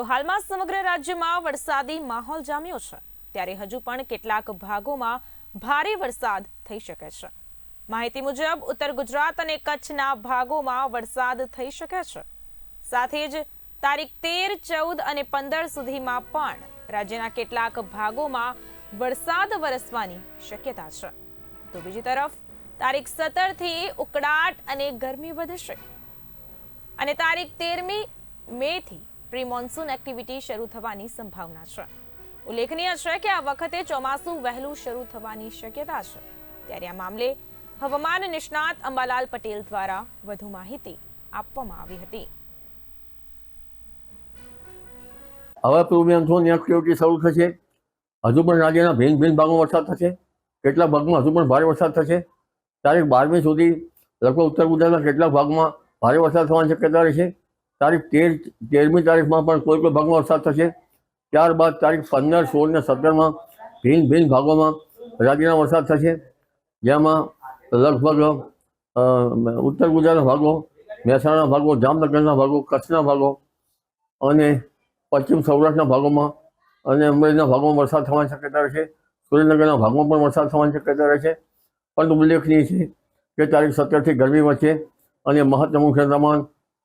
તો હાલમાં સમગ્ર રાજ્યમાં વરસાદી માહોલ જામ્યો છે. ત્યારે હજુ પણ કેટલાક ભાગોમાં ભારે વરસાદ થઈ શકે છે. માહિતી મુજબ, ઉત્તર ગુજરાત અને કચ્છના ભાગોમાં વરસાદ થઈ શકે છે. સાથે જ તારીખ તેર, ચૌદ અને પંદર સુધીમાં પણ રાજ્યના કેટલાક ભાગોમાં વરસાદ વરસવાની શક્યતા છે. તો બીજી તરફ, તારીખ સત્તરથી ઉકળાટ અને ગરમી વધશે. અને તારીખ તેરમી મે થી પ્રી મોન્સૂન એક્ટિવિટી શરૂ થવાની સંભાવના છે. ઉલ્લેખનીય છે કે આ વખતે ચોમાસું વહેલું શરૂ થવાની શક્યતા છે. ત્યારે આ મામલે હવામાન નિષ્ણાત અંબાલાલ પટેલ દ્વારા વધુ માહિતી આપવામાં આવી હતી. હવે પ્રોગ્રામ થવાની એક્ટિવિટી શરૂ થશે? હજુ પણ રાજ્યના ભિન્ન ભિન્ન ભાગમાં વરસાદ થશે. કેટલાક ભાગમાં હજુ પણ ભારે વરસાદ થશે? તારીખ બારમી સુધી લગભગ ઉત્તર ગુજરાતના કેટલાક ભાગમાં ભારે વરસાદ થવાની શક્યતા રહેશે? તારીખ તેર તેરમી તારીખમાં પણ કોઈ કોઈ ભાગમાં વરસાદ થશે. ત્યારબાદ તારીખ પંદર, સોળ ને સત્તરમાં ભિન્ન ભિન્ન ભાગોમાં રાજ્યના વરસાદ થશે. જેમાં લગભગ ઉત્તર ગુજરાતના ભાગો, મહેસાણાના ભાગો, જામનગરના ભાગો, કચ્છના ભાગો અને પશ્ચિમ સૌરાષ્ટ્રના ભાગોમાં અને અમરેલીના ભાગોમાં વરસાદ થવાની શક્યતા રહેશે. સુરેન્દ્રનગરના ભાગમાં પણ વરસાદ થવાની શક્યતા રહેશે. પરંતુ ઉલ્લેખનીય છે કે તારીખ સત્તરથી ગરમી વધશે અને મહત્તમ ઉષ્ણતામાન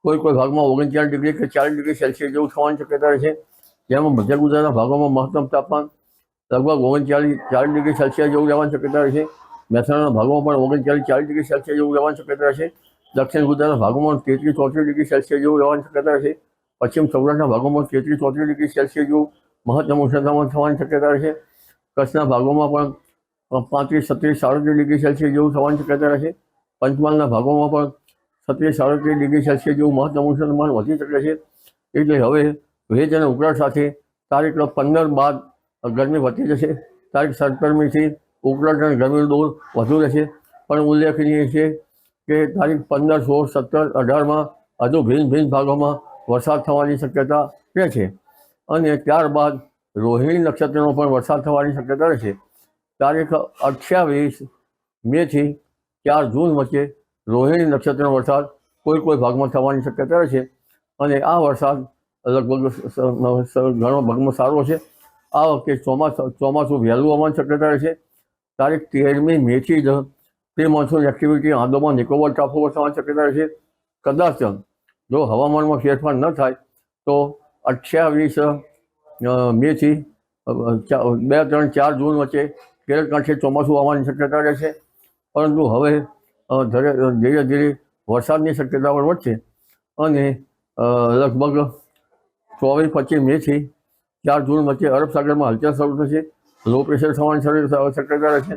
કોઈ કોઈ ભાગમાં ઓગણચાલીસ ડિગ્રી કે ચાલીસ ડિગ્રી સેલ્સિયસ જેવું થવાની શક્યતા રહેશે જેમાં મધ્ય ગુજરાતના ભાગોમાં મહત્તમ તાપમાન લગભગ ઓગણચાલીસ, ચાલીસ ડિગ્રી સેલ્સિયસ જેવું રહેવાની શક્યતા રહેશે મહેસાણાના ભાગોમાં પણ ઓગણચાલીસ, ચાલીસ ડિગ્રી સેલ્સિયસ જેવું રહેવાની શક્યતા રહેશે દક્ષિણ ગુજરાતના ભાગોમાં તેત્રીસ, ચોત્રીસ ડિગ્રી સેલ્સિયસ જેવું રહેવાની શક્યતા રહેશે પશ્ચિમ સૌરાષ્ટ્રના ભાગોમાં તેત્રીસ, ચોત્રીસ ડિગ્રી સેલ્સિયસ જેવું મહત્તમ ઉષ્ણતામાન થવાની શક્યતા રહેશે કચ્છના ભાગોમાં પણ પાંત્રીસ, છત્રીસ, સાડત્રીસ ડિગ્રી સેલ્સિયસ જેવું થવાની શક્યતા રહેશે પંચમહાલના ભાગોમાં પણ છત્રીસ સાડત્રીસ ડિગ્રી સેલ્સિયસ જેવું મહત્તમ ઉષ્ણતામાન વધી શકે છે. એટલે હવે ભેજ અને ઉકળાટ સાથે તારીખ પંદર બાદ ગરમી વધી જશે. તારીખ સત્તરમીથી ઉકળાટ અને ગરમીનો દોર વધુ રહેશે. પણ ઉલ્લેખનીય છે કે તારીખ પંદર, સોળ, સત્તર અઢારમાં હજુ ભિન્ન ભિન્ન ભાગોમાં વરસાદ થવાની શક્યતા રહે છે. અને ત્યારબાદ રોહિણી નક્ષત્રનો પણ વરસાદ થવાની શક્યતા રહેશે તારીખ અઠ્યાવીસ મેથી ચાર જૂન વચ્ચે રોહિણી નક્ષત્રનો વરસાદ કોઈ કોઈ ભાગમાં થવાની શક્યતા રહે છે. અને આ વરસાદ લગભગ ઘણો ભાગમાં સારો છે. આ વખતે ચોમાસું ચોમાસું વહેલું આવવાની શક્યતા રહે છે. તારીખ તેરમી મેથી જ pre monsoon activity Andaman Nicobar ટાપુ વરસાવવાની શક્યતા રહે છે. કદાચ જો હવામાનમાં ફેરફાર ન થાય, તો અઠ્યાવીસ મેથી બે, ત્રણ, ચાર જૂન વચ્ચે કેરળ કાંઠે ચોમાસું આવવાની શક્યતા રહેશે પરંતુ હવે ધીરે ધીરે ધીરે વરસાદની શક્યતા પણ વધશે અને લગભગ ચોવીસ, પચીસ મેથી ચાર જૂન વચ્ચે અરબ સાગરમાં હલચલ શરૂ થશે. લો પ્રેશર થવાની શરૂ શક્યતા રહેશે.